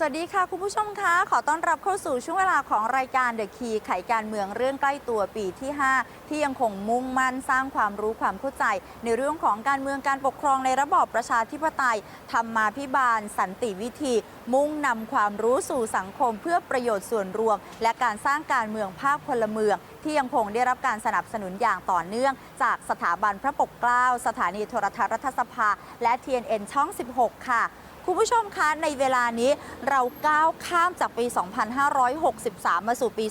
สวัสดีค่ะ คุณผู้ชมคะ ขอต้อนรับเข้าสู่ช่วงเวลาของรายการ The Key ไขการเมืองเรื่องใกล้ตัวปีที่ 5 ที่ยังคงมุ่งมั่นสร้างความรู้ความเข้าใจ ในเรื่องของการเมืองการปกครองในระบอบประชาธิปไตยธรรมาพิบาล สันติวิธี มุ่งนำความรู้สู่สังคมเพื่อประโยชน์ส่วนรวม และการสร้างการเมืองภาคพลเมืองที่ยังคงได้รับการสนับสนุนอย่างต่อเนื่อง จากสถาบันพระปกเกล้า สถานีโทรทัศน์รัฐสภา และ TNN ช่อง 16 ค่ะ คุณผู้ชมคะในเวลานี้เราก้าวข้ามจากปี 2563 มาสู่ปี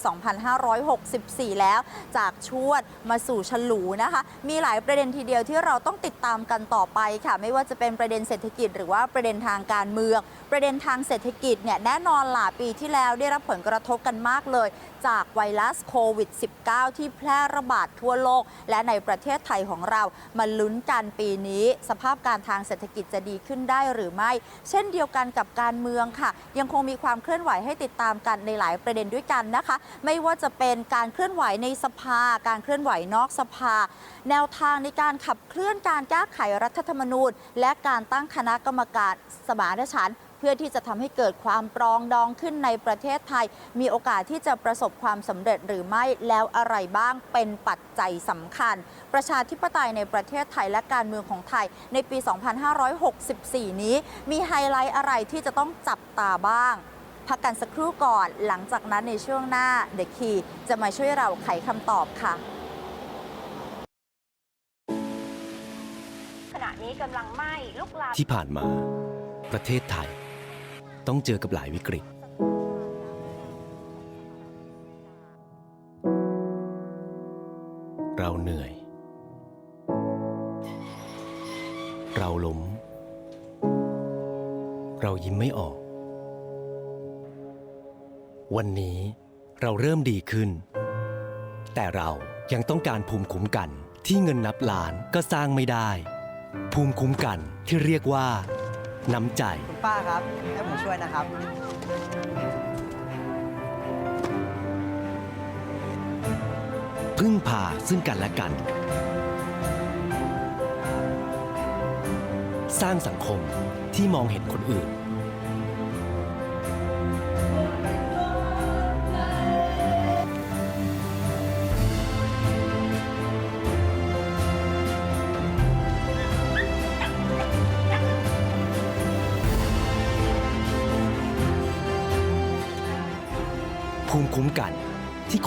2564 แล้ว จากชวดมาสู่ฉลูนะคะ มีหลายประเด็นทีเดียวที่เราต้องติดตามกันต่อไปค่ะ ไม่ว่าจะเป็นประเด็นเศรษฐกิจ หรือว่าประเด็นทางการเมือง ประเด็นทางเศรษฐกิจเนี่ยแน่นอนล่ะปีที่แล้วได้รับผลกระทบกันมากเลย จากไวรัสโควิด -19 ที่แพร่ระบาดทั่วโลก และในประเทศไทยของเรามาลุ้นกันปีนี้ สภาพการทางเศรษฐกิจจะดีขึ้นได้หรือไม่เช่นเดียวกันกับการเมืองค่ะ ยังคงมีความเคลื่อนไหวให้ติดตามกันในหลายประเด็นด้วยกันนะคะ ไม่ว่าจะเป็นการเคลื่อนไหวในสภา การเคลื่อนไหวนอกสภา แนวทางในการขับเคลื่อนการแก้ไขรัฐธรรมนูญ และการตั้งคณะกรรมการสมานฉันท์ เพื่อที่จะทำให้เกิดความปรองดองขึ้นในประเทศไทย มีโอกาสที่จะประสบความสำเร็จหรือไม่แล้วอะไรบ้างเป็นปัจจัยสำคัญ ประชาธิปไตยในประเทศไทยและการเมืองของไทยในปี 2564 นี้ มีไฮไลท์อะไรที่จะต้องจับตาบ้างพักกันสักครู่ก่อน หลังจากนั้นในช่วงหน้า The Key จะมาช่วยเราไขคำตอบค่ะ ขณะนี้กำลังไหม้ลุกลามที่ผ่านมา ประเทศไทย ต้องเจอกับหลายวิกฤต เราเหนื่อย เราล้ม เรายิ้มไม่ออก วันนี้เราเริ่มดีขึ้น แต่เรายังต้องการภูมิคุ้มกันที่เงินนับล้านก็สร้างไม่ได้ ภูมิคุ้มกันที่เรียกว่า น้ำใจ คุณป้าครับให้ผมช่วยนะครับ พึ่งพาซึ่งกันและกัน สร้างสังคมที่มองเห็นคนอื่น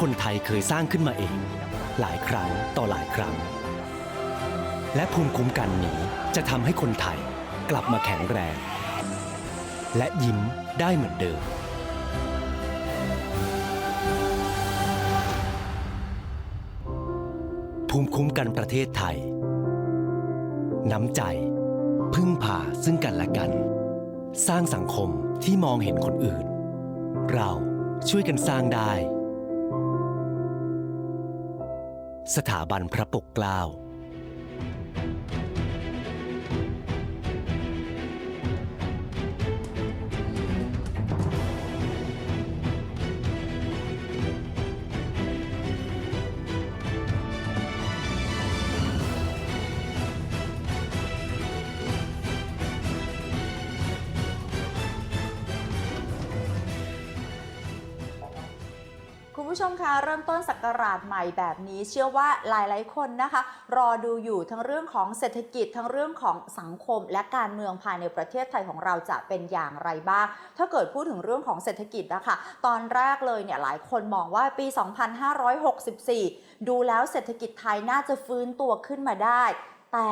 คนไทยเคยสร้างขึ้นมาเอง หลายครั้งต่อหลายครั้ง และภูมิคุ้มกันนี้จะทำให้คนไทยกลับมาแข็งแรง และยิ้มได้เหมือนเดิมภูมิคุ้มกันประเทศไทย น้ำใจ พึ่งพาซึ่งกันและกัน สร้างสังคมที่มองเห็นคนอื่น เราช่วยกันสร้างได้ สถาบันพระปกเกล้า ผู้ชมคะเริ่มต้นศักราชใหม่แบบนี้เชื่อว่าหลายๆคนนะคะ รอดูอยู่ทั้งเรื่องของเศรษฐกิจทั้งเรื่องของสังคม และการเมืองภายในประเทศไทยของเราจะเป็นอย่างไรบ้าง ถ้าเกิดพูดถึงเรื่องของเศรษฐกิจนะคะตอนแรกเลยเนี่ยหลายคนมองว่าปี 2564 ดูแล้วเศรษฐกิจไทยน่าจะฟื้นตัวขึ้นมาได้ แต่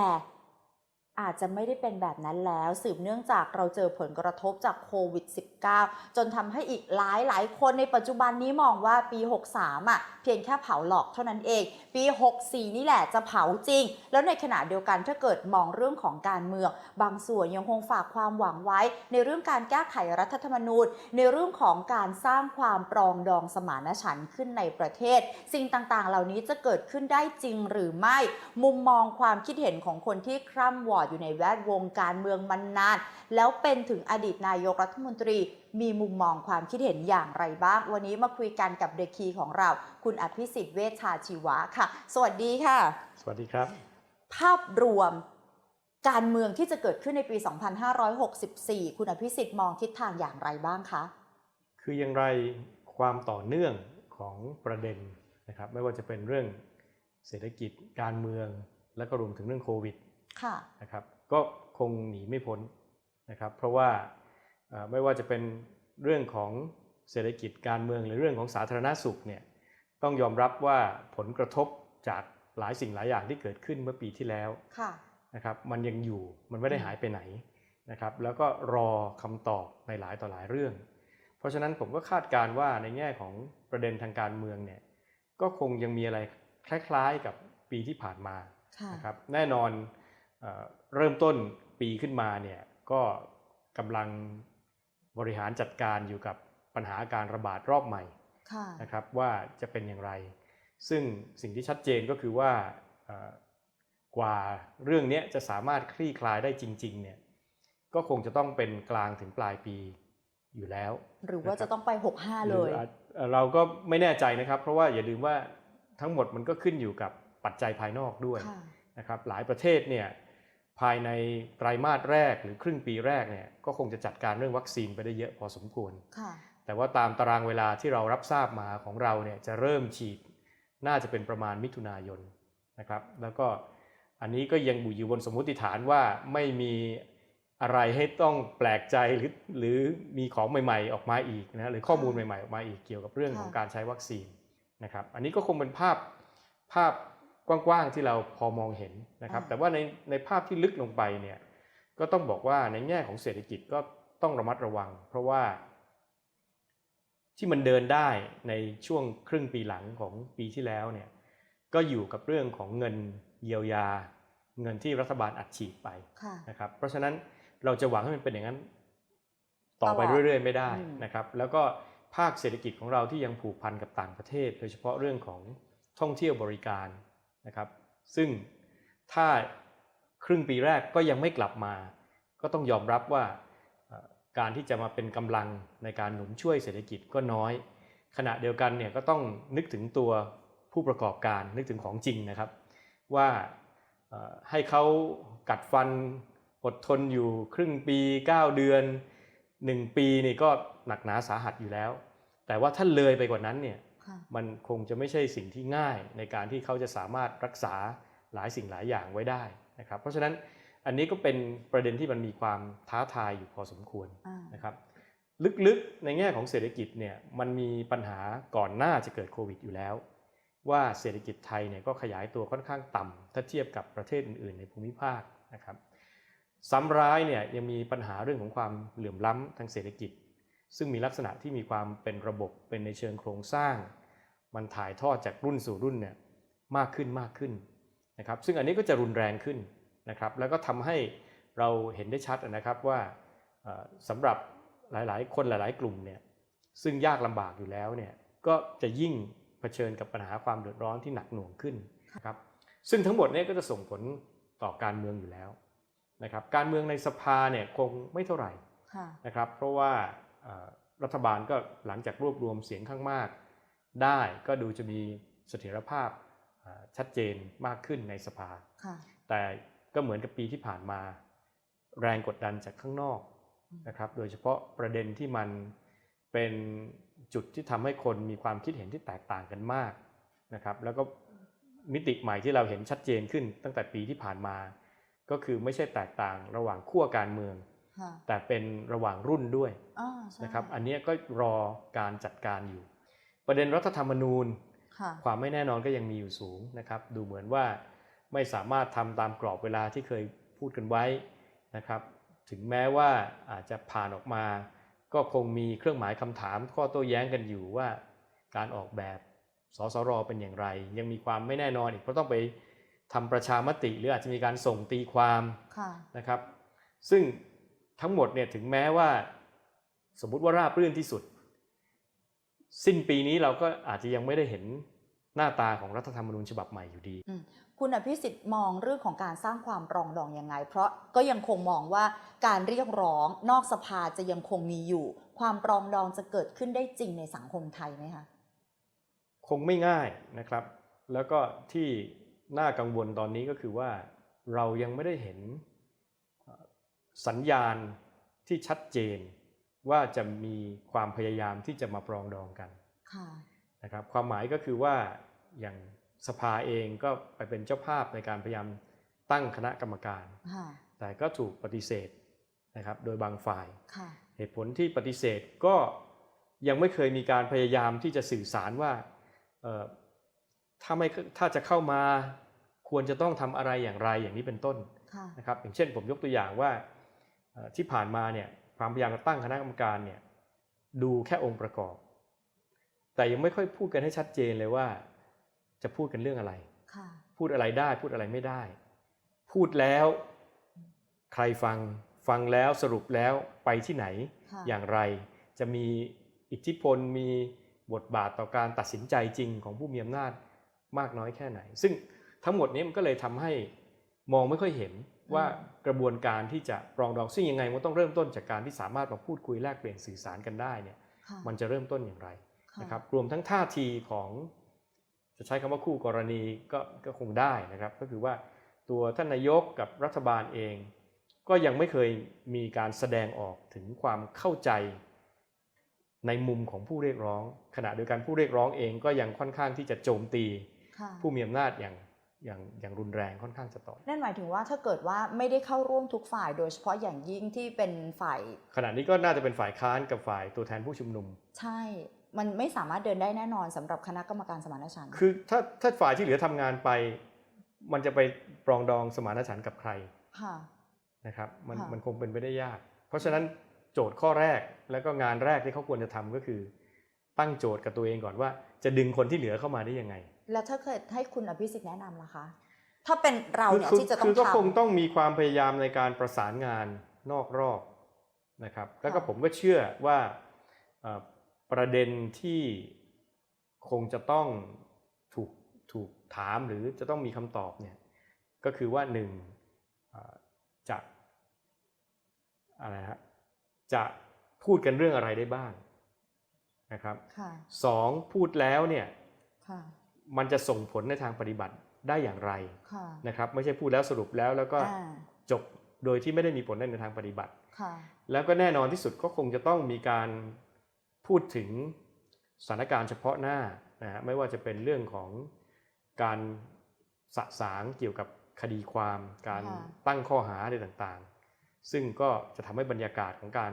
อาจจะไม่ได้เป็นแบบนั้นแล้ว สืบเนื่องจากเราเจอผลกระทบจากโควิด -19 จนทำให้อีกหลายหลายคนในปัจจุบันนี้มองว่าปี 63 อะ เพียงแค่เผาหลอกเท่านั้นเอง ปี 64 นี่แหละจะเผาจริง แล้วในขณะเดียวกันถ้าเกิดมองเรื่องของการเมือง บางส่วนยังคงฝากความหวังไว้ ในเรื่องการแก้ไขรัฐธรรมนูญ ในเรื่องของการสร้างความปรองดองสมานฉันท์ขึ้นในประเทศ สิ่งต่างๆ เหล่านี้จะเกิดขึ้นได้จริงหรือไม่ มุมมองความคิดเห็นของคนที่คร่ำวอดอยู่ในแวดวงการเมืองมานาน แล้วเป็นถึงอดีตนายกรัฐมนตรี มีมุมมองความคิดเห็นอย่างไรบ้าง วันนี้มาคุยกันกับเดคีของเรา คุณอภิสิทธิ์เวชชาชีวะค่ะ สวัสดีค่ะ สวัสดีครับ ภาพรวมการเมืองที่จะเกิดขึ้นในปี 2564 คุณอภิสิทธิ์มองทิศทางอย่างไรบ้างคะ คืออย่างไรความต่อเนื่องของประเด็นนะครับไม่ว่าจะเป็นเรื่องเศรษฐกิจการเมือง และก็รวมถึงเรื่องโควิดค่ะ นะครับ ก็คงหนีไม่พ้นนะครับ เพราะว่าเอ่อไม่ว่าจะเป็นเรื่องของเศรษฐกิจการเมืองหรือเรื่องของสาธารณสุขเนี่ยต้องยอมรับว่าผลกระทบจากหลายสิ่งหลายอย่างที่เกิดขึ้นเมื่อปีที่แล้วค่ะนะครับ มันยังอยู่มันไม่ได้หายไปไหนนะครับ แล้วก็รอคำตอบในหลายต่อหลายเรื่อง เพราะฉะนั้นผมก็คาดการณ์ว่าในแง่ของประเด็นทางการเมืองเนี่ยก็คงยังมีอะไรคล้ายๆกับปีที่ผ่านมาค่ะนะครับ แน่นอน เอ่อเริ่มต้นปีขึ้นมาเนี่ยก็กำลังบริหารจัดการอยู่กับปัญหาการระบาดรอบใหม่ค่ะนะครับว่าจะเป็นอย่างไร ซึ่งสิ่งที่ชัดเจนก็คือว่าเอ่อกว่าเรื่องเนี้ยจะสามารถคลี่คลายได้จริงๆเนี่ยก็คงจะต้องเป็นกลางถึงปลายปีอยู่แล้ว หรือว่าจะต้องไป 65 เลยหรืออาจเอ่อเราก็ไม่แน่ใจนะครับ เพราะว่าอย่าลืมว่าทั้งหมดมันก็ขึ้นอยู่กับปัจจัยภายนอกด้วยค่ะนะครับหลายประเทศเนี่ย ภายในไตรมาสแรกหรือครึ่งปีแรกเนี่ยก็คงจะจัดการเรื่องวัคซีนไปได้เยอะพอสมควรค่ะแต่ว่าตามตารางเวลาที่เรารับทราบมาของเราเนี่ยจะเริ่มฉีดน่าจะเป็นประมาณมิถุนายนนะครับ แล้วก็อันนี้ก็ยังอยู่บนสมมุติฐานว่าไม่มีอะไรให้ต้องแปลกใจหรือหรือมีของใหม่ๆ ออกมาอีกนะหรือข้อมูลใหม่ๆ ออกมาอีกเกี่ยวกับเรื่องของค่ะการใช้วัคซีนนะครับ อันนี้ก็คงเป็นภาพภาพ กว้างๆที่เราพอมองเห็นนะครับ แต่ว่าในในภาพที่ลึกลงไปเนี่ยก็ต้องบอกว่าในแง่ของเศรษฐกิจก็ต้องระมัดระวัง เพราะว่าที่มันเดินได้ในช่วงครึ่งปีหลังของปีที่แล้วเนี่ยก็อยู่กับเรื่องของเงินเยียวยา เงินที่รัฐบาลอัดฉีดไปค่ะนะครับเพราะฉะนั้นเราจะหวังให้มันเป็นอย่างนั้น ต่อไปตลอดเรื่อย ๆ ไม่ได้อืมนะครับ แล้วก็ภาคเศรษฐกิจของเราที่ยังผูกพันกับต่างประเทศ โดยเฉพาะเรื่องของท่องเที่ยวบริการ นะครับ ซึ่งถ้าครึ่งปีแรกก็ยังไม่กลับมา ก็ต้องยอมรับว่าการที่จะมาเป็นกำลังในการหนุนช่วยเศรษฐกิจก็น้อย ขณะเดียวกันเนี่ยก็ต้องนึกถึงตัวผู้ประกอบการนึกถึงของจริงนะครับ ว่าให้เขากัดฟันอดทนอยู่ครึ่งปี 9 เดือน 1 ปีนี่ก็หนักหนาสาหัสอยู่แล้ว แต่ว่าถ้าเลยไปกว่านั้นเนี่ย มันคงจะไม่ใช่สิ่งที่ง่ายในการที่เขาจะสามารถรักษาหลายสิ่งหลายอย่างไว้ได้นะครับเพราะฉะนั้นอันนี้ก็เป็นประเด็นที่มันมีความท้าทายอยู่พอสมควรอ่านะครับลึกๆในแง่ของเศรษฐกิจเนี่ยมันมีปัญหาก่อนหน้าจะเกิดโควิดอยู่แล้ว ว่าเศรษฐกิจไทยเนี่ยก็ขยายตัวค่อนข้างต่ำถ้าเทียบกับประเทศอื่นๆ ในภูมิภาคนะครับซ้ำร้ายเนี่ยยังมีปัญหาเรื่องของความเหลื่อมล้ำทางเศรษฐกิจ ซึ่งมีลักษณะที่มีความเป็นระบบเป็นในเชิงโครงสร้าง มันถ่ายทอดจากรุ่นสู่รุ่นเนี่ยมากขึ้นมากขึ้นนะครับซึ่งอันนี้ก็จะรุนแรงขึ้นนะครับแล้วก็ทำให้เราเห็นได้ชัดนะครับว่าเอ่อสำหรับหลายๆ คนหลาย ๆ กลุ่มเนี่ยซึ่งยากลำบากอยู่แล้วเนี่ยก็จะยิ่งเผชิญกับปัญหาความเดือดร้อนที่หนักหน่วงขึ้นนะครับซึ่งทั้งหมดเนี้ก็จะส่งผลต่อการเมืองอยู่แล้วนะครับการเมืองในสภาเนี่ยคงไม่เท่าไหร่ค่ะนะครับเพราะว่าเอ่อรัฐบาลก็หลังจากรวบรวมเสียงข้างมาก ได้ก็ดูจะมีเสถียรภาพเอ่อชัดเจนมากขึ้นในสภาค่ะแต่ก็เหมือนกับปีที่ผ่านมา แรงกดดันจากข้างนอกอืมนะครับโดยเฉพาะประเด็นที่มันเป็นจุดที่ทำให้คนมีความคิดเห็นที่แตกต่างกันมากนะครับแล้วก็มิติใหม่ที่เราเห็นชัดเจนขึ้นตั้งแต่ปีที่ผ่านมา ก็คือไม่ใช่แตกต่างระหว่างขั้วการเมืองค่ะแต่เป็นระหว่างรุ่นด้วยอ่าใช่นะครับอันเนี้ยก็รอการจัดการอยู่ ประเด็นรัฐธรรมนูญค่ะความไม่แน่นอนก็ยังมีอยู่สูงนะครับ ดูเหมือนว่าไม่สามารถทำตามกรอบเวลาที่เคยพูดกันไว้นะครับ ถึงแม้ว่าอาจจะผ่านออกมา ก็คงมีเครื่องหมายคำถามข้อโต้แย้งกันอยู่ว่าการออกแบบสสรเป็นอย่างไร ยังมีความไม่แน่นอนอีกเพราะต้องไปทำประชามติหรืออาจจะมีการส่งตีความค่ะนะครับ ซึ่งทั้งหมดเนี่ยถึงแม้ว่า สมมุติว่าราบรื่นที่สุด สิ้นปีนี้เราก็อาจจะยังไม่ได้เห็นหน้าตาของรัฐธรรมนูญฉบับใหม่อยู่ดี คุณอภิสิทธิ์มองเรื่องของการสร้างความปรองดองยังไง เพราะก็ยังคงมองว่าการเรียกร้องนอกสภาจะยังคงมีอยู่ ความปรองดองจะเกิดขึ้นได้จริงในสังคมไทยไหมคะคงไม่ง่ายนะครับ แล้วก็ที่น่ากังวลตอนนี้ก็คือว่าเรายังไม่ได้เห็นสัญญาณที่ชัดเจน ว่าจะมีความพยายามที่จะมาปรองดองกันค่ะนะครับความหมายก็คือว่าอย่างสภาเองก็ไปเป็นเจ้าภาพในการพยายามตั้งคณะกรรมการค่ะแต่ก็ถูกปฏิเสธนะครับโดยบางฝ่ายค่ะเหตุผลที่ปฏิเสธก็ยังไม่เคยมีการพยายามที่จะสื่อสารว่าเอ่อถ้าไม่ถ้าจะเข้ามาควรจะต้องทำอะไรอย่างไรอย่างนี้เป็นต้นค่ะนะครับอย่างเช่นผมยกตัวอย่างว่าเอ่อที่ผ่านมาเนี่ย ความพยายามจะตั้งคณะกรรมการเนี่ยดูแค่องค์ประกอบ แต่ยังไม่ค่อยพูดกันให้ชัดเจนเลยว่า จะพูดกันเรื่องอะไรค่ะพูดอะไรได้พูดอะไรไม่ได้ พูดแล้ว ใครฟังฟังแล้วสรุปแล้วไปที่ไหนค่ะอย่างไรจะมีอิทธิพลมีบทบาทต่อการตัดสินใจจริงของผู้มีอำนาจมากน้อยแค่ไหน ซึ่งทั้งหมดนี้มันก็เลยทำให้มองไม่ค่อยเห็น ว่ากระบวนการที่จะปรองดองซึ่งยังไงมันต้องเริ่มต้นจากการที่สามารถมาพูดคุยแลกเปลี่ยนสื่อสารกันได้เนี่ยค่ะมันจะเริ่มต้นอย่างไรค่ะนะครับรวมทั้งท่าทีของจะใช้คำว่าคู่กรณีก็ก็คงได้นะครับ ก็คือว่าตัวท่านนายกกับรัฐบาลเอง ก็ยังไม่เคยมีการแสดงออกถึงความเข้าใจในมุมของผู้เรียกร้อง ขณะเดียวกันผู้เรียกร้องเองก็ยังค่อนข้างที่จะโจมตีค่ะผู้มีอำนาจอย่าง อย่างอย่างรุนแรงค่อนข้างจะต่อ นั่นหมายถึงว่าถ้าเกิดว่าไม่ได้เข้าร่วมทุกฝ่าย โดยเฉพาะอย่างยิ่งที่เป็นฝ่าย ขณะนี้ก็น่าจะเป็นฝ่ายค้านกับฝ่ายตัวแทนผู้ชุมนุม ใช่ มันไม่สามารถเดินได้แน่นอนสำหรับคณะกรรมการสมานฉันท์คือถ้าถ้าฝ่ายที่เหลือทำงานไป มันจะไปปรองดองสมานฉันท์กับใครค่ะนะครับมันค่ะมันคงเป็นไปได้ยาก เพราะฉะนั้นโจทย์ข้อแรกแล้วก็งานแรกที่เขาควรจะทำก็คือ ตั้งโจทย์กับตัวเองก่อนว่า จะดึงคนที่เหลือเข้ามาได้ยังไง แล้วถ้าเกิดให้คุณอภิสิทธิ์แนะนำล่ะคะ ถ้าเป็นเราเนี่ยคือที่จะต้อคืงอก็ทคงต้องมีความพยายามในการประสานงานนอกรอบนะครับ แล้วก็ค่ะผมก็เชื่อว่าเอ่อประเด็นที่คงจะต้องถูกถูกถามหรือจะต้องมีคำตอบเนี่ยก็คือว่าหนึ่งเอ่อจะอะไรฮะจะพูดกันเรื่องอะไรได้บ้างนะครับำค่ะสองพูดแล้วเนี่ยค่ะ มันจะส่งผลในทางปฏิบัติได้อย่างไรค่ะนะครับไม่ใช่พูดแล้วสรุปแล้วแล้วก็อ่าจบโดยที่ไม่ได้มีผลในทางปฏิบัติค่ะแล้วก็แน่นอนที่สุดก็คงจะต้องมีการพูดถึงสถานการณ์เฉพาะหน้านะฮะไม่ว่าจะเป็นเรื่องของการสะสางเกี่ยวกับคดีความ การค่ะตั้งข้อหาอะไรต่างๆ ซึ่งก็จะทำให้บรรยากาศของการ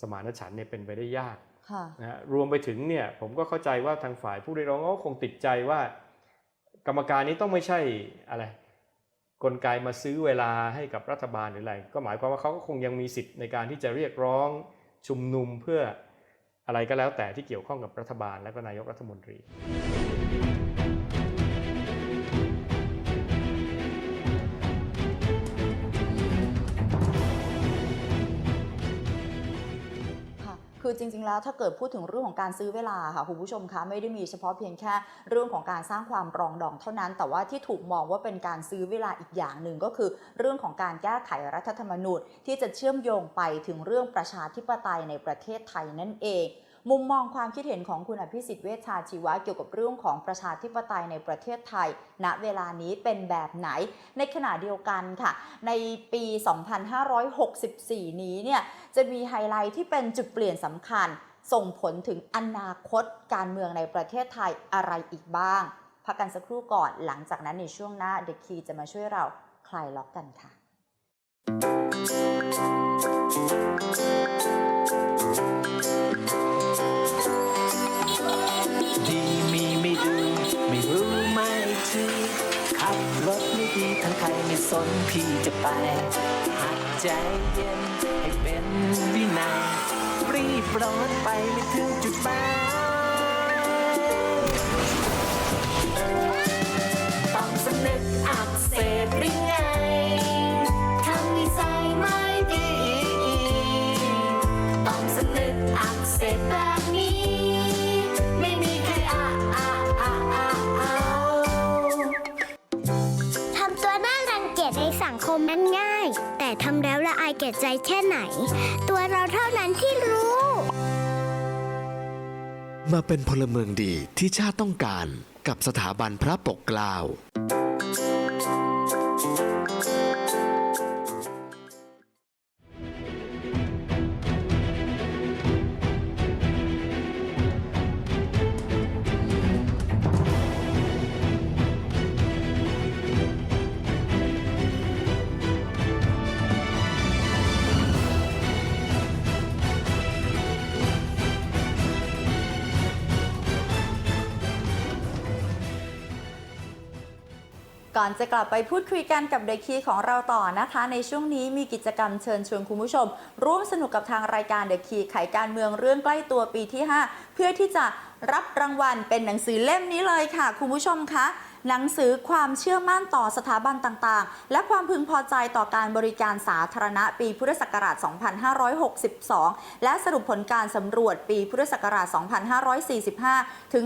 สมานฉันท์เนี่ยเป็นไปได้ยากค่ะ นะรวมไปถึงเนี่ยผมก็เข้าใจว่าทางฝ่ายผู้เรียกร้องก็คงติดใจว่า กรรมการนี้ต้องไม่ใช่อะไรกลไกมาซื้อเวลาให้กับรัฐบาลหรืออะไร ก็หมายความว่าเขาก็คงยังมีสิทธิ์ในการที่จะเรียกร้องชุมนุมเพื่ออะไรก็แล้วแต่ที่เกี่ยวข้องกับรัฐบาลและก็นายกรัฐมนตรี คือจริง ๆ แล้วถ้าเกิดพูดถึงเรื่องของการซื้อเวลาค่ะคุณผู้ชมคะไม่ได้มีเฉพาะเพียงแค่เรื่องของการสร้างความรองดองเท่านั้น แต่ว่าที่ถูกมองว่าเป็นการซื้อเวลาอีกอย่างหนึ่งก็คือ เรื่องของการแก้ไขรัฐธรรมนูญที่จะเชื่อมโยงไปถึงเรื่องประชาธิปไตยในประเทศไทยนั่นเอง มุมมองความคิดเห็นของคุณอภิสิทธิ์เวชชาชีวะเกี่ยวกับเรื่องของประชาธิปไตยในประเทศไทย ณ เวลานี้เป็นแบบไหน ในขณะเดียวกันค่ะ ในปี 2564 นี้เนี่ย จะมีไฮไลท์ที่เป็นจุดเปลี่ยนสำคัญ ส่งผลถึงอนาคตการเมืองในประเทศไทยอะไรอีกบ้าง พักกันสักครู่ก่อน หลังจากนั้นในช่วงหน้าเด e k คีจะมาช่วยเราคลายล็อกกันค่ะดี สนพี่จะไป หัดใจเย็นให้เป็นวินัยรีบร้อนไปไม่ถึงจุดหมายต้องสำนึกอักเสบหรือไง มนั้นง่าย แต่ทำแล้วละอายแก่ใจแค่ไหน ตัวเราเท่านั้นที่รู้ มาเป็นพลเมืองดีที่ชาติต้องการกับสถาบันพระปกเกล้า กลับไปพูดคุยกันกับเด็กคีของเราต่อนะคะ ในช่วงนี้มีกิจกรรมเชิญชวนคุณผู้ชม ร่วมสนุกกับทางรายการเด็กคีไขการเมืองเรื่องใกล้ตัวปีที่ 5 เพื่อที่จะรับรางวัลเป็นหนังสือเล่มนี้เลยค่ะ คุณผู้ชมคะ หนังสือความเชื่อมั่นต่อสถาบันต่างๆ และความพึงพอใจต่อการบริการสาธารณะปีพุทธศักราช 2562 และสรุปผลการสำรวจปีพุทธศักราช 2545 ถึง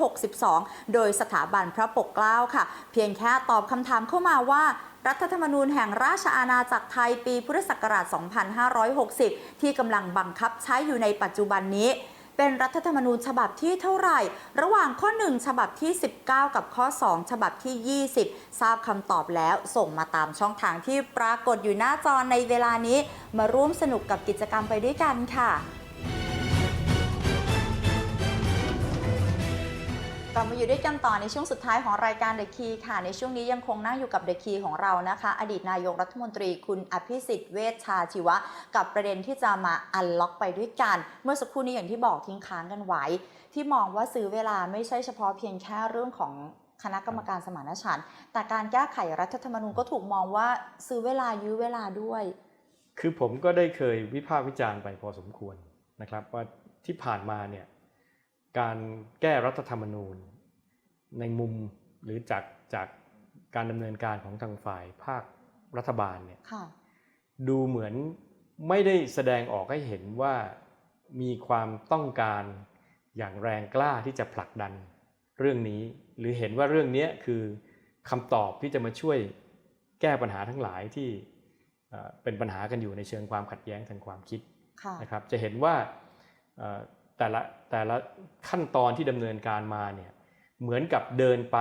2562 โดยสถาบันพระปกเกล้าค่ะ เพียงแค่ตอบคำถามเข้ามาว่ารัฐธรรมนูญแห่งราชอาณาจักรไทยปีพุทธศักราช 2560 ที่กำลังบังคับใช้อยู่ในปัจจุบันนี้ เป็นรัฐธรรมนูญฉบับที่เท่าไหร่ ระหว่างข้อ 1 ฉบับที่ 19 กับข้อ 2 ฉบับที่ 20 ทราบคำตอบแล้วส่งมาตามช่องทางที่ปรากฏอยู่หน้าจอในเวลานี้ มาร่วมสนุกกับกิจกรรมไปด้วยกันค่ะ กลับมาอยู่ด้วยกันต่อในช่วงสุดท้ายของรายการ The Key ค่ะ ในช่วงนี้ยังคงนั่งอยู่กับ The Key ของเรานะคะ อดีตนายกรัฐมนตรีคุณอภิสิทธิ์เวชชาชีวะ กับประเด็นที่จะมาอันล็อกไปด้วยกัน เมื่อสักครู่นี้อย่างที่บอกทิ้งค้างกันไว้ ที่มองว่าซื้อเวลาไม่ใช่เฉพาะเพียงแค่เรื่องของคณะกรรมการสมานฉันท์แต่การแก้ไขรัฐธรรมนูญก็ถูกมองว่าซื้อเวลายื้อเวลาด้วย คือผมก็ได้เคยวิพากษ์วิจารณ์ไปพอสมควรนะครับว่าที่ผ่านมาเนี่ย การแก้รัฐธรรมนูญ ในมุมหรือจากจากการดำเนินการของทางฝ่ายภาครัฐบาลเนี่ยค่ะดูเหมือนไม่ได้แสดงออกให้เห็นว่ามีความต้องการอย่างแรงกล้าที่จะผลักดันเรื่องนี้ หรือเห็นว่าเรื่องนี้คือคำตอบที่จะมาช่วยแก้ปัญหาทั้งหลายที่เอ่อเป็นปัญหากันอยู่ในเชิงความขัดแย้งทางความคิดค่ะนะครับจะเห็นว่าเอ่อ แต่ละแต่ละขั้นตอนที่ดำเนินการมาเนี่ยเหมือนกับเดินไป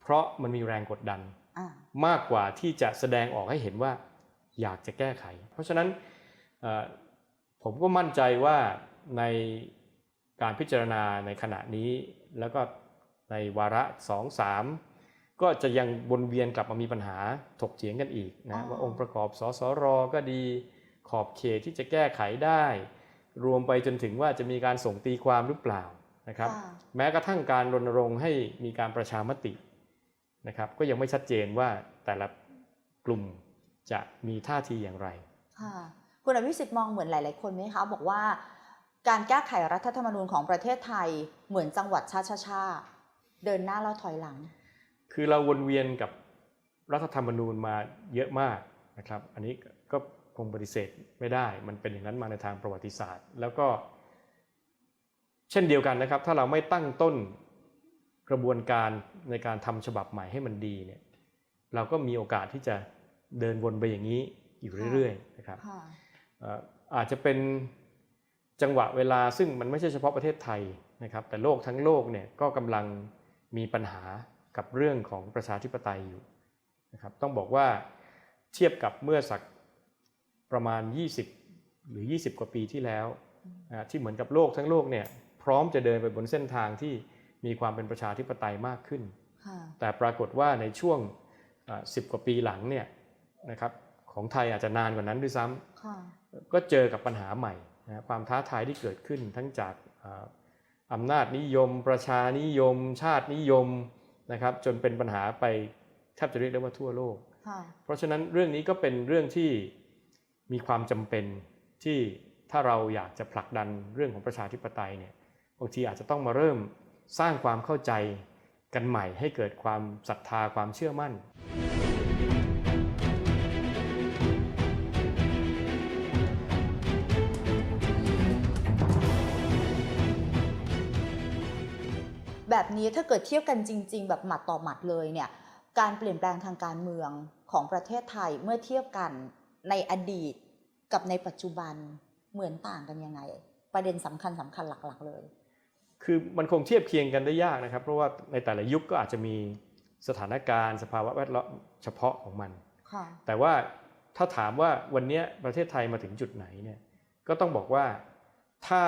เพราะมันมีแรงกดดันอ่ามากกว่าที่จะแสดงออกให้เห็นว่าอยากจะแก้ไข เพราะฉะนั้นเอ่อผมก็มั่นใจว่าในการพิจารณาในขณะนี้ แล้วก็ในวาระสองสามก็จะยังวนเวียนกลับมามีปัญหาถกเถียงกันอีกอ๋นะอว่าองค์ประกอบสสรก็ดี ขอบเขตที่จะแก้ไขได้ รวมไปจนถึงว่าจะมีการส่งตีความหรือเปล่านะครับค่ะแม้กระทั่งการรณรงค์ให้มีการประชามตินะครับ ก็ยังไม่ชัดเจนว่าแต่ละกลุ่มจะมีท่าทีอย่างไรค่ะคุณอภิสิทธิ์มองเหมือนหลาย ๆ คนไหมคะ บอกว่าการแก้ไขรัฐธรรมนูญของประเทศไทยเหมือนจังหวัดชาชาชาเดินหน้าแล้วถอยหลัง คือเราวนเวียนกับรัฐธรรมนูญมาเยอะมากนะครับ อันนี้ก็ คงปฏิเสธไม่ได้ มันเป็นอย่างนั้นมาในทางประวัติศาสตร์ แล้วก็ เช่นเดียวกันนะครับ ถ้าเราไม่ตั้งต้นกระบวนการในการทำฉบับใหม่ให้มันดีเนี่ยเราก็มีโอกาสที่จะเดินวนไปอย่างนี้อยู่เรื่อยๆนะครับค่ะเอ่ออาจจะเป็นจังหวะเวลาซึ่งมันไม่ใช่เฉพาะประเทศไทยนะครับ แต่โลกทั้งโลกเนี่ยก็กำลังมีปัญหากับเรื่องของประชาธิปไตยอยู่นะครับต้องบอกว่าเทียบกับเมื่อสัก ประมาณ 20 หรือ 20 กว่าปีที่แล้วนะที่เหมือนกับโลกทั้งโลกเนี่ยพร้อมจะเดินไปบนเส้นทางที่มีความเป็นประชาธิปไตยมากขึ้นค่ะแต่ปรากฏว่าในช่วงสิบกว่าปีหลังเนี่ยนะครับของไทยอาจจะนานกว่านั้นด้วยซ้ำค่ะก็เจอกับปัญหาใหม่นะความท้าทายที่เกิดขึ้นทั้งจากอ่าอำนาจนิยม ประชานิยม ชาตินิยมนะครับจนเป็นปัญหาไปแทบจะเรียกได้ว่าทั่วโลกค่ะเพราะฉะนั้นเรื่องนี้ก็เป็นเรื่องที่ มีความจำเป็นที่ถ้าเราอยากจะผลักดันเรื่องของประชาธิปไตยเนี่ยบางทีอาจจะต้องมาเริ่มสร้างความเข้าใจกันใหม่ให้เกิดความศรัทธาความเชื่อมั่น แบบนี้ถ้าเกิดเทียบกันจริง ๆ แบบหมัดต่อหมัดเลยเนี่ยการเปลี่ยนแปลงทางการเมืองของประเทศไทยเมื่อเทียบกัน ในอดีตกับในปัจจุบันเหมือนต่างกันยังไง ประเด็นสำคัญสำคัญหลักๆเลย คือมันคงเทียบเคียงกันได้ยากนะครับ เพราะว่าในแต่ละยุคก็อาจจะมีสถานการณ์สภาวะแวดล้อมเฉพาะของมันค่ะแต่ว่าถ้าถามว่าวันเนี้ยประเทศไทยมาถึงจุดไหนเนี่ยก็ต้องบอกว่าถ้า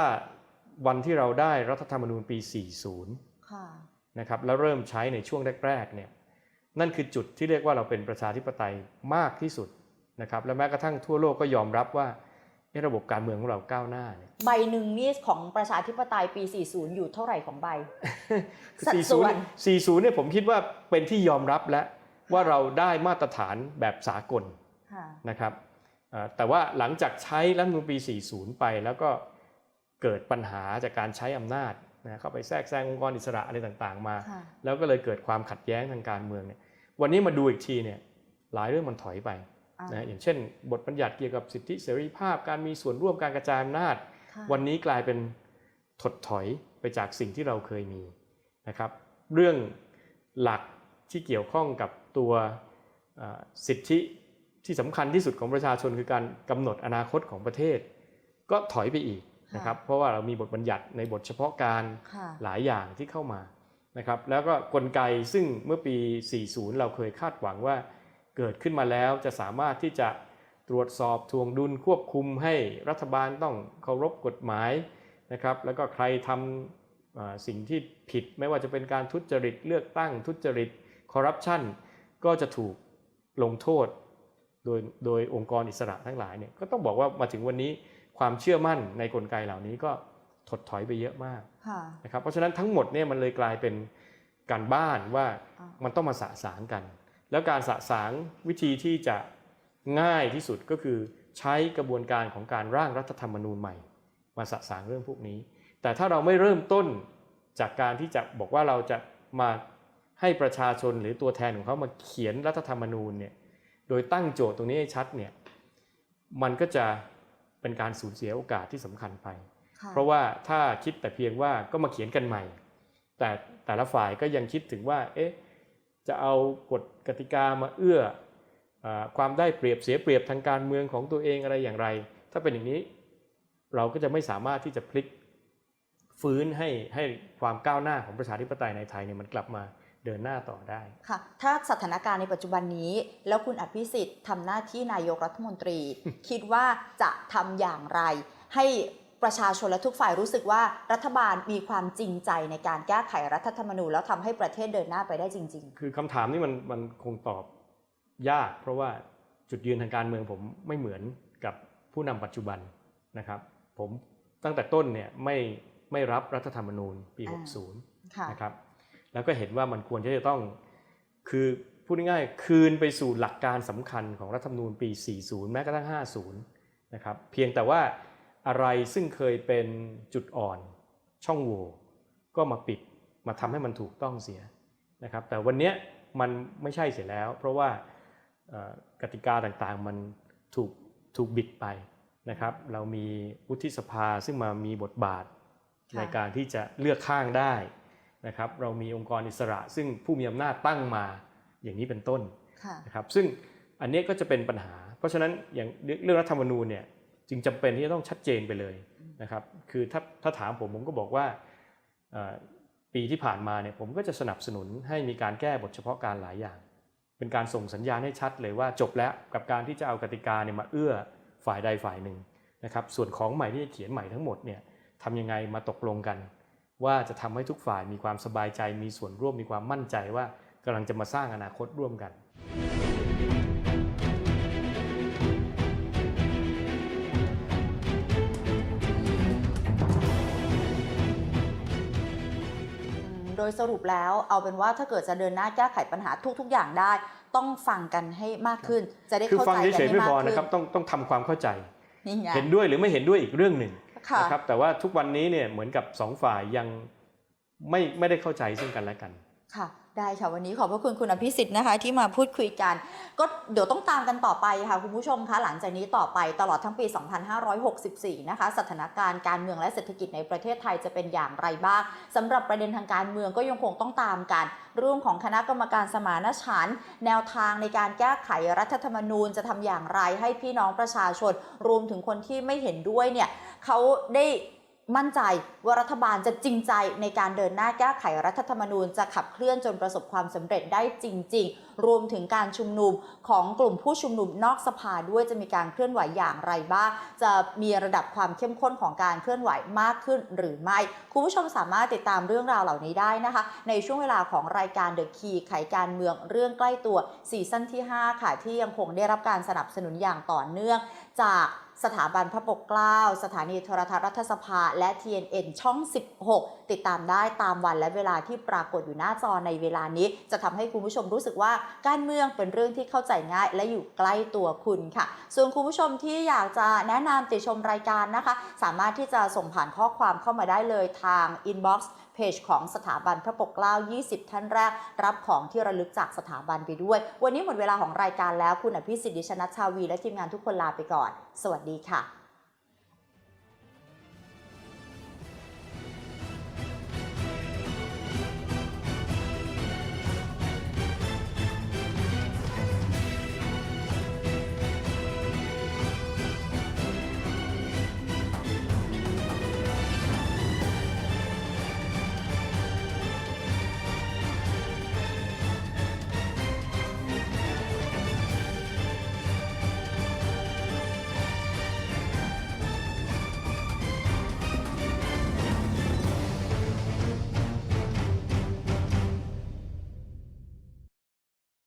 วันที่เราได้รัฐธรรมนูญปี 40ค่ะนะครับแล้วเริ่มใช้ในช่วงแรกๆเนี่ยนั่นคือจุดที่เรียกว่าเราเป็นประชาธิปไตยมากที่สุด นะครับและแม้กระทั่งทั่วโลกก็ยอมรับว่าเอ๊ะระบบการเมืองของเราก้าวหน้าเนี่ยใบหนึ่งนี่ของประชาธิปไตยปี 40 อยู่เท่าไหร่ของใบคือสัดส่วน40 40เนี่ยผมคิดว่าเป็นที่ยอมรับแล้วว่าเราได้มาตรฐานแบบสากลค่ะนะครับเอ่อแต่ว่าหลังจากใช้รัฐธรรมนูญปี 40 ไปแล้วก็เกิดปัญหาจากการใช้อำนาจนะเข้าไปแทรกแซงองค์กรอิสระอะไรต่างๆ มาค่ะแล้วก็เลยเกิดความขัดแย้งทางการเมืองเนี่ยวันนี้มาดูอีกทีเนี่ยหลายเรื่องมันถอยไปอ่า นะอย่างเช่น บทบัญญัติเกี่ยวกับสิทธิเสรีภาพ การมีส่วนร่วมการกระจายอำนาจค่ะวันนี้กลายเป็นถดถอยไปจากสิ่งที่เราเคยมีนะครับ เรื่องหลักที่เกี่ยวข้องกับตัวเอ่อสิทธิที่สำคัญที่สุดของประชาชนคือการกำหนดอนาคตของประเทศ ก็ถอยไปอีกนะครับเพราะว่าเรามีบทบัญญัติในบทเฉพาะการค่ะหลายอย่างที่เข้ามานะครับแล้วก็กลไกซึ่งเมื่อปี 40 เราเคยคาดหวังว่า เกิดขึ้นมาแล้วจะสามารถที่จะตรวจสอบทวงดุลควบคุมให้รัฐบาลต้องเคารพกฎหมายนะครับแล้วก็ใครทำอ่าสิ่งที่ผิดไม่ว่าจะเป็นการทุจริตเลือกตั้งทุจริตคอร์รัปชันก็จะถูกลงโทษโดยโดยองค์กรอิสระทั้งหลายเนี่ยก็ต้องบอกว่ามาถึงวันนี้ความเชื่อมั่นในกลไกเหล่านี้ก็ถดถอยไปเยอะมากค่ะนะครับเพราะฉะนั้นทั้งหมดเนี่ยมันเลยกลายเป็นการบ้านว่าอ่ามัมันต้องมาสะสางกัน แล้วการสะสางวิธีที่จะง่ายที่สุดก็คือใช้กระบวนการของการร่างรัฐธรรมนูญใหม่ มาสะสางเรื่องพวกนี้ แต่ถ้าเราไม่เริ่มต้นจากการที่จะบอกว่าเราจะมาให้ประชาชนหรือตัวแทนของเขามาเขียนรัฐธรรมนูญเนี่ยโดยตั้งโจทย์ตรงนี้ให้ชัดเนี่ยมันก็จะเป็นการสูญเสียโอกาสที่สำคัญไปค่ะเพราะว่าถ้าคิดแต่เพียงว่าก็มาเขียนกันใหม่ แต่แต่ละฝ่ายก็ยังคิดถึงว่าเอ๊ะ จะเอากฎกติกามาเอื้ออาความได้เปรียบเสียเปรียบทางการเมืองของตัวเองอะไรอย่างไร ถ้าเป็นอย่างนี้เราก็จะไม่สามารถที่จะพลิกฟื้นให้ให้ความก้าวหน้าของประชาธิปไตยในไทยเนี่ยมันกลับมาเดินหน้าต่อได้ค่ะ ถ้าสถานการณ์ในปัจจุบันนี้ แล้วคุณอภิสิทธิ์ทำหน้าที่นายกรัฐมนตรี คิดว่าจะทำอย่างไรให้ ประชาชนและทุกฝ่ายรู้สึกว่ารัฐบาลมีความจริงใจในการแก้ไขรัฐธรรมนูญแล้วทำให้ประเทศเดินหน้าไปได้จริงคือคำถามนี้มันมันคงตอบยาก เพราะว่าจุดยืนทางการเมืองผมไม่เหมือนกับผู้นำปัจจุบันนะครับ ผมตั้งแต่ต้นเนี่ยไม่ไม่รับรัฐธรรมนูญปีอ่า60ค่ะนะครับ แล้วก็เห็นว่ามันควรที่จะต้องคือพูดง่ายๆคืนไปสู่หลักการสำคัญของรัฐธรรมนูญปี 40 แม้กระทั่ง 50 นะครับ เพียงแต่ว่า อะไรซึ่งเคยเป็นจุดอ่อน ช่องโหว่ก็มาปิดมาทำให้มันถูกต้องเสียนะครับ แต่วันเนี้ยมันไม่ใช่เสียแล้ว เพราะว่าเอ่อกติกาต่างๆมันถูกถูกบิดไปนะครับ เรามีวุฒิสภาซึ่งมามีบทบาทค่ะในการที่จะเลือกข้างได้นะครับ เรามีองค์กรอิสระ ซึ่งผู้มีอำนาจตั้งมาอย่างนี้เป็นต้นค่ะนะครับ ซึ่งอันนี้ก็จะเป็นปัญหา เพราะฉะนั้นอย่างเรื่องรัฐธรรมนูญเนี่ย จึงจำเป็นที่จะต้องชัดเจนไปเลยนะครับ คือถ้าถ้าถามผมผมก็บอกว่าปีที่ผ่านมาเนี่ยผมก็จะสนับสนุนให้มีการแก้บทเฉพาะการหลายอย่าง เป็นการส่งสัญญาณให้ชัดเลยว่าจบแล้วกับการที่จะเอากติกาเนี่ยมาเอื้อฝ่ายใดฝ่ายหนึ่งนะครับ ส่วนของใหม่ที่จะเขียนใหม่ทั้งหมดเนี่ยทำยังไงมาตกลงกัน ว่าจะทำให้ทุกฝ่ายมีความสบายใจมีส่วนร่วมมีความมั่นใจว่ากำลังจะมาสร้างอนาคตร่วมกัน โดยสรุปแล้วเอาเป็นว่าถ้าเกิดจะเดินหน้าแก้ไขปัญหาทุก ๆ อย่างได้ ต้องฟังกันให้มากขึ้น จะได้คือเข้าฟังใจกันเฉยๆให้ไม่มาพกอขึ้นนะครับต้องต้องทำความเข้าใจนี่ไงเห็นด้วยหรือไม่เห็นด้วยอีกเรื่องหนึ่งค่ะนะครับแต่ว่าทุกวันนี้เนี่ยเหมือนกับสองฝ่ายยังไม่ไม่ได้เข้าใจซึ่งกันและกันค่ะ ได้ค่ะวันนี้ขอบพระคุณคุณอภิสิทธิ์นะคะ ที่มาพูดคุยกัน ก็เดี๋ยวต้องตามกันต่อไปค่ะคุณผู้ชมคะหลังจากนี้ต่อไปตลอดทั้งปี 2564 นะคะ สถานการณ์การเมืองและเศรษฐกิจในประเทศไทยจะเป็นอย่างไรบ้างสำหรับประเด็นทางการเมืองก็ยังคงต้องตามกัน เรื่องของคณะกรรมการสมานฉันท์แนวทางในการแก้ไขรัฐธรรมนูญจะทำอย่างไรให้พี่น้องประชาชนรวมถึงคนที่ไม่เห็นด้วยเนี่ยเขาได้ มั่นใจว่ารัฐบาลจะจริงใจในการเดินหน้าแก้ไขรัฐธรรมนูญจะขับเคลื่อนจนประสบความสำเร็จได้จริง ๆ รวมถึงการชุมนุมของกลุ่มผู้ชุมนุมนอกสภาด้วยจะมีการเคลื่อนไหวอย่างไรบ้าง จะมีระดับความเข้มข้นของการเคลื่อนไหวมากขึ้นหรือไม่ คุณผู้ชมสามารถติดตามเรื่องราวเหล่านี้ได้นะคะ ในช่วงเวลาของรายการ The Key ไขการเมืองเรื่องใกล้ตัวซีซั่นที่ 5 ค่ะที่ยังคงได้รับการสนับสนุนอย่างต่อเนื่องจาก สถาบันพระปกเกล้า สถานีโทรทัศน์รัฐสภา และ TNN ช่อง 16 ติดตามได้ตามวันและเวลาที่ปรากฏอยู่หน้าจอในเวลานี้ จะทำให้คุณผู้ชมรู้สึกว่าการเมืองเป็นเรื่องที่เข้าใจง่าย และอยู่ใกล้ตัวคุณค่ะ ส่วนคุณผู้ชมที่อยากจะแนะนำติชมรายการนะคะ สามารถที่จะส่งผ่านข้อความเข้ามาได้เลยทาง inbox เพจของสถาบันพระปกเกล้า 20 ท่านแรก รับของที่ระลึกจากสถาบันไปด้วย วันนี้หมดเวลาของรายการแล้วคุณอภิสิทธิ์ดิชนัชชาวี และทีมงานทุกคนลาไปก่อน สวัสดีค่ะ